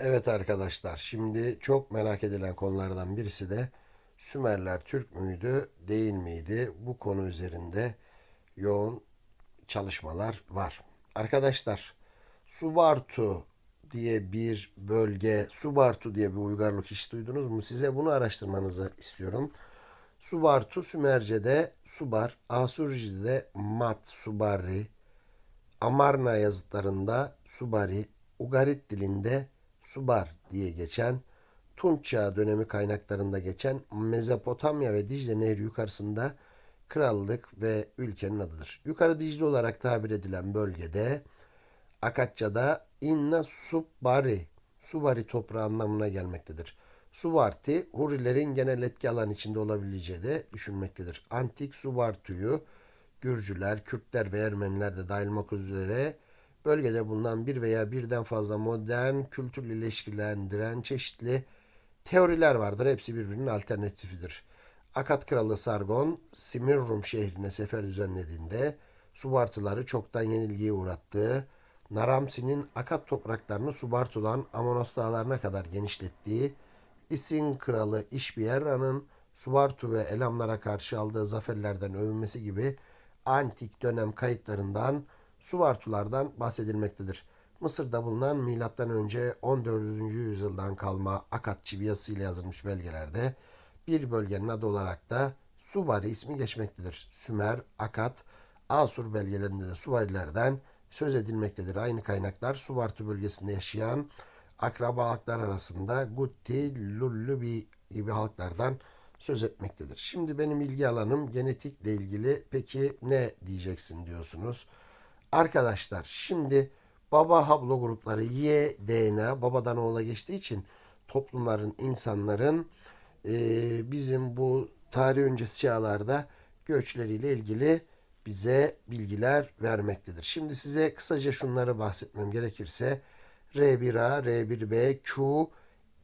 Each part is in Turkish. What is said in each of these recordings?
Evet arkadaşlar, şimdi çok merak edilen konulardan birisi de Sümerler Türk müydü, değil miydi? Bu konu üzerinde yoğun çalışmalar var. Arkadaşlar, Subartu diye bir bölge, Subartu diye bir uygarlık hiç duydunuz mu? Size bunu araştırmanızı istiyorum. Subartu Sümerce'de Subar, Asurci'de Mat, Subari, Amarna yazıtlarında Subari, Ugarit dilinde Subar diye geçen, Tunç Çağı dönemi kaynaklarında geçen Mezopotamya ve Dicle Nehri yukarısında krallık ve ülkenin adıdır. Yukarı Dicle olarak tabir edilen bölgede Akatça'da Inna Subari, Subari toprağı anlamına gelmektedir. Suvarti, Hurilerin genel etki alan içinde olabileceği de düşünmektedir. Antik Subartu'yu Gürcüler, Kürtler ve Ermeniler de dahil olmak üzere bölgede bulunan bir veya birden fazla modern kültürle ilişkilendiren çeşitli teoriler vardır. Hepsi birbirinin alternatifidir. Akat Kralı Sargon, Simirrum şehrine sefer düzenlediğinde Subartıları çoktan yenilgiye uğrattığı, Naramsi'nin Akat topraklarını Subartulan Amonos dağlarına kadar genişlettiği, İsin kralı İşbiyerra'nın Subartu ve Elamlara karşı aldığı zaferlerden övünmesi gibi antik dönem kayıtlarından Subartulardan bahsedilmektedir. Mısır'da bulunan M.Ö. 14. yüzyıldan kalma Akat çiviyası ile yazılmış belgelerde bir bölgenin adı olarak da Subari ismi geçmektedir. Sümer, Akat, Asur belgelerinde de Subarilerden söz edilmektedir. Aynı kaynaklar Subartu bölgesinde yaşayan akraba halklar arasında Gutti, Lullubi gibi halklardan söz etmektedir. Şimdi benim ilgi alanım genetikle ilgili. Peki ne diyeceksin diyorsunuz. Arkadaşlar şimdi baba hablo grupları Y, DNA babadan oğula geçtiği için toplumların, insanların e, bizim bu tarih öncesi çağlarda göçleriyle ilgili bize bilgiler vermektedir. Şimdi size kısaca şunları bahsetmem gerekirse R1A, R1B, Q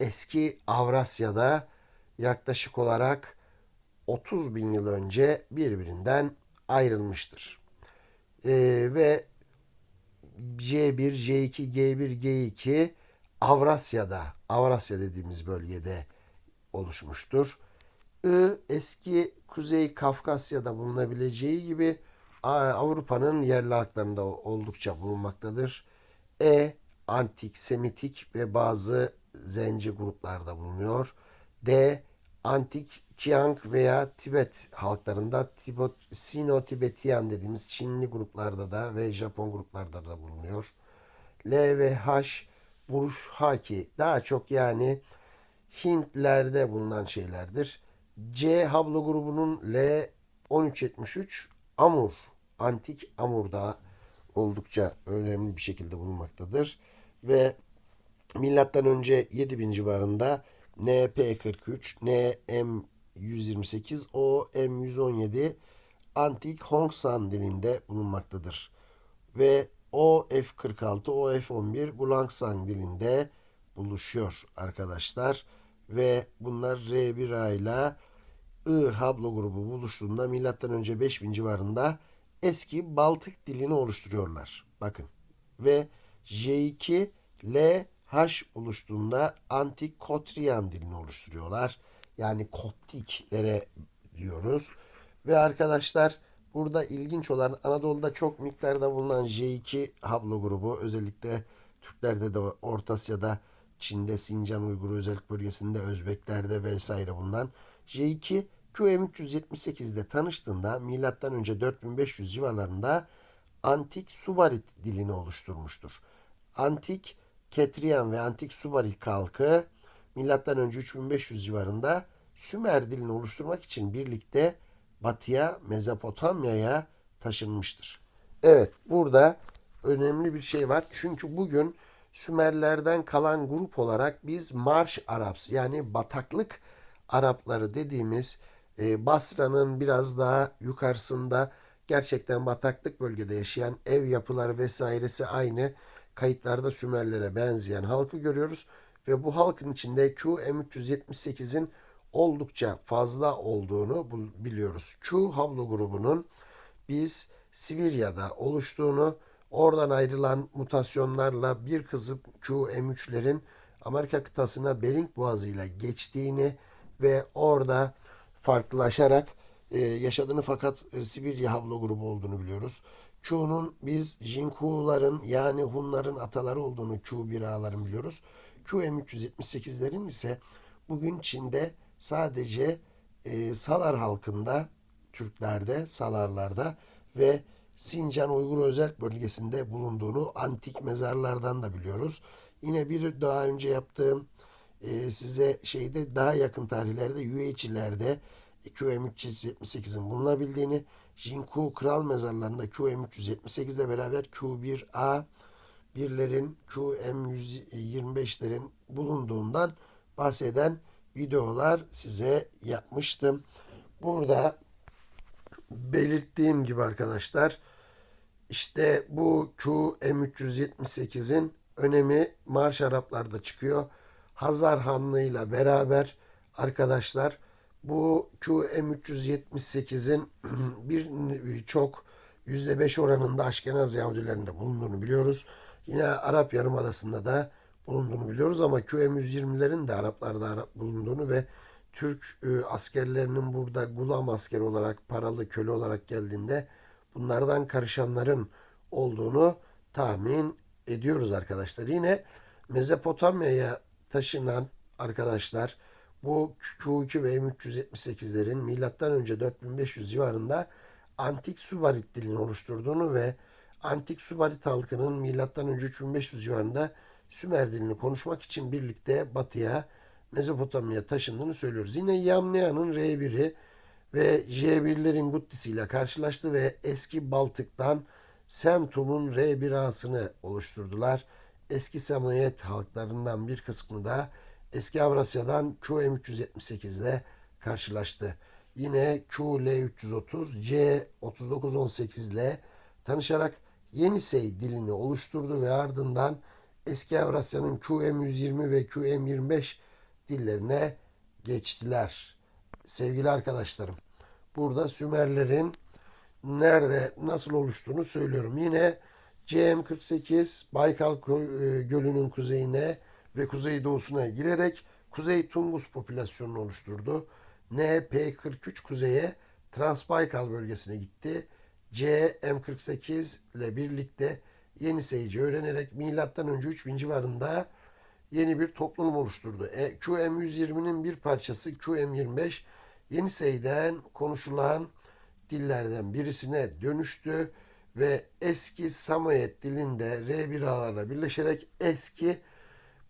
eski Avrasya'da yaklaşık olarak 30 bin yıl önce birbirinden ayrılmıştır. Ee, ve C1, J2, G1, G2 Avrasya'da, Avrasya dediğimiz bölgede oluşmuştur. I eski Kuzey Kafkasya'da bulunabileceği gibi Avrupa'nın yerli halklarında oldukça bulunmaktadır. E antik, semitik ve bazı zenci gruplarda bulunuyor. D. Antik Kiang veya Tibet halklarında Tibet, Sino-Tibetian dediğimiz Çinli gruplarda da ve Japon gruplarda da bulunuyor. L ve H Buruş Haki daha çok yani Hintlerde bulunan şeylerdir. C hablo grubunun L 1373 Amur antik Amur'da oldukça önemli bir şekilde bulunmaktadır ve milattan önce 7000 civarında NP43, NM128, OM117 antik Hongsan dilinde bulunmaktadır. Ve OF46, OF11 Gulangsang dilinde buluşuyor arkadaşlar. Ve bunlar R1A ile I hablo grubu buluştuğunda önce 5000 civarında eski Baltık dilini oluşturuyorlar. Bakın. Ve J2 L H oluştuğunda antik Kotriyan dilini oluşturuyorlar. Yani Koptiklere diyoruz. Ve arkadaşlar burada ilginç olan Anadolu'da çok miktarda bulunan J2 hablo grubu özellikle Türklerde de Orta Asya'da Çin'de Sincan Uyguru özellik bölgesinde Özbeklerde vesaire bulunan J2 QM378'de tanıştığında önce 4500 civarlarında antik Subarit dilini oluşturmuştur. Antik Ketriyan ve antik Subarit halkı önce 3500 civarında Sümer dilini oluşturmak için birlikte batıya Mezopotamya'ya taşınmıştır. Evet burada önemli bir şey var. Çünkü bugün Sümerlerden kalan grup olarak biz Marş Araps yani bataklık Arapları dediğimiz e, Basra'nın biraz daha yukarısında gerçekten bataklık bölgede yaşayan ev yapıları vesairesi aynı kayıtlarda Sümerlere benzeyen halkı görüyoruz. Ve bu halkın içinde QM378'in oldukça fazla olduğunu biliyoruz. Q hablo grubunun biz Sibirya'da oluştuğunu, oradan ayrılan mutasyonlarla bir kızım QM3'lerin Amerika kıtasına Bering Boğazı ile geçtiğini ve orada farklılaşarak e, yaşadığını fakat e, Sibirya havlu grubu olduğunu biliyoruz. Q'nun biz Jinku'ların yani Hunların ataları olduğunu Q1 ağların biliyoruz. QM378'lerin ise bugün Çin'de sadece e, Salar halkında, Türklerde, Salarlarda ve Sincan Uygur Özel Bölgesi'nde bulunduğunu antik mezarlardan da biliyoruz. Yine bir daha önce yaptığım e, size şeyde daha yakın tarihlerde UH'lerde QM378'in bulunabildiğini, Jinku Kral Mezarlarında QM378 ile beraber Q1A birlerin QM125'lerin bulunduğundan bahseden videolar size yapmıştım. Burada belirttiğim gibi arkadaşlar işte bu QM378'in önemi Marş Araplar'da çıkıyor. Hazar Hanlığı ile beraber arkadaşlar bu QM378'in bir çok %5 oranında Aşkenaz Yahudilerinde bulunduğunu biliyoruz. Yine Arap Yarımadası'nda da bulunduğunu biliyoruz ama QM120'lerin de Araplarda Arap bulunduğunu ve Türk e, askerlerinin burada gulam askeri olarak paralı köle olarak geldiğinde bunlardan karışanların olduğunu tahmin ediyoruz arkadaşlar. Yine Mezopotamya'ya taşınan arkadaşlar bu Q2 ve M378'lerin milattan önce 4500 civarında antik Subarit dilini oluşturduğunu ve antik Subarit halkının milattan önce 3500 civarında Sümer dilini konuşmak için birlikte batıya Mezopotamya taşındığını söylüyoruz. Yine Yamnia'nın R1'i ve J1'lerin Guttisi ile karşılaştı ve eski Baltık'tan Sentum'un R1A'sını oluşturdular. Eski Samoyed halklarından bir kısmı da eski Avrasya'dan QM378 ile karşılaştı. Yine QL330 C3918 ile tanışarak Yenisey dilini oluşturdu ve ardından eski Avrasya'nın QM120 ve QM25 dillerine geçtiler. Sevgili arkadaşlarım, burada Sümerlerin nerede, nasıl oluştuğunu söylüyorum. Yine CM48 Baykal e, Gölü'nün kuzeyine ve kuzeydoğusuna girerek Kuzey Tungus popülasyonunu oluşturdu. NP43 kuzeye Transbaykal bölgesine gitti. CM48 ile birlikte yeni seyirci öğrenerek milattan önce 3000 civarında yeni bir toplum oluşturdu. E, QM120'nin bir parçası QM25 Yenisey'den konuşulan dillerden birisine dönüştü ve eski Samoyed dilinde R1A'larla birleşerek eski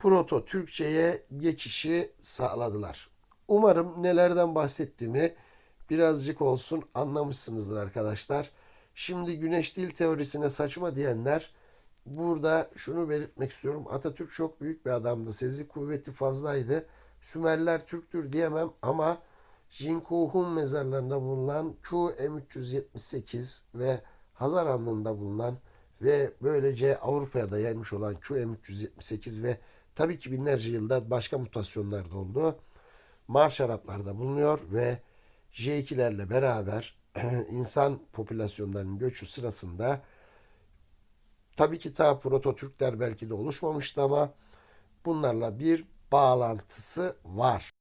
Proto Türkçe'ye geçişi sağladılar. Umarım nelerden bahsettiğimi birazcık olsun anlamışsınızdır arkadaşlar. Şimdi güneş dil teorisine saçma diyenler burada şunu belirtmek istiyorum. Atatürk çok büyük bir adamdı. Sezi kuvveti fazlaydı. Sümerler Türktür diyemem ama Jinkuhun mezarlarında bulunan QM378 ve Hazar Hanlığı'nda bulunan ve böylece Avrupa'ya da yayılmış olan QM378 ve tabii ki binlerce yılda başka mutasyonlar da oldu. Marş Araplarda bulunuyor ve J2'lerle beraber insan popülasyonlarının göçü sırasında tabii ki ta Proto Türkler belki de oluşmamıştı ama bunlarla bir bağlantısı var.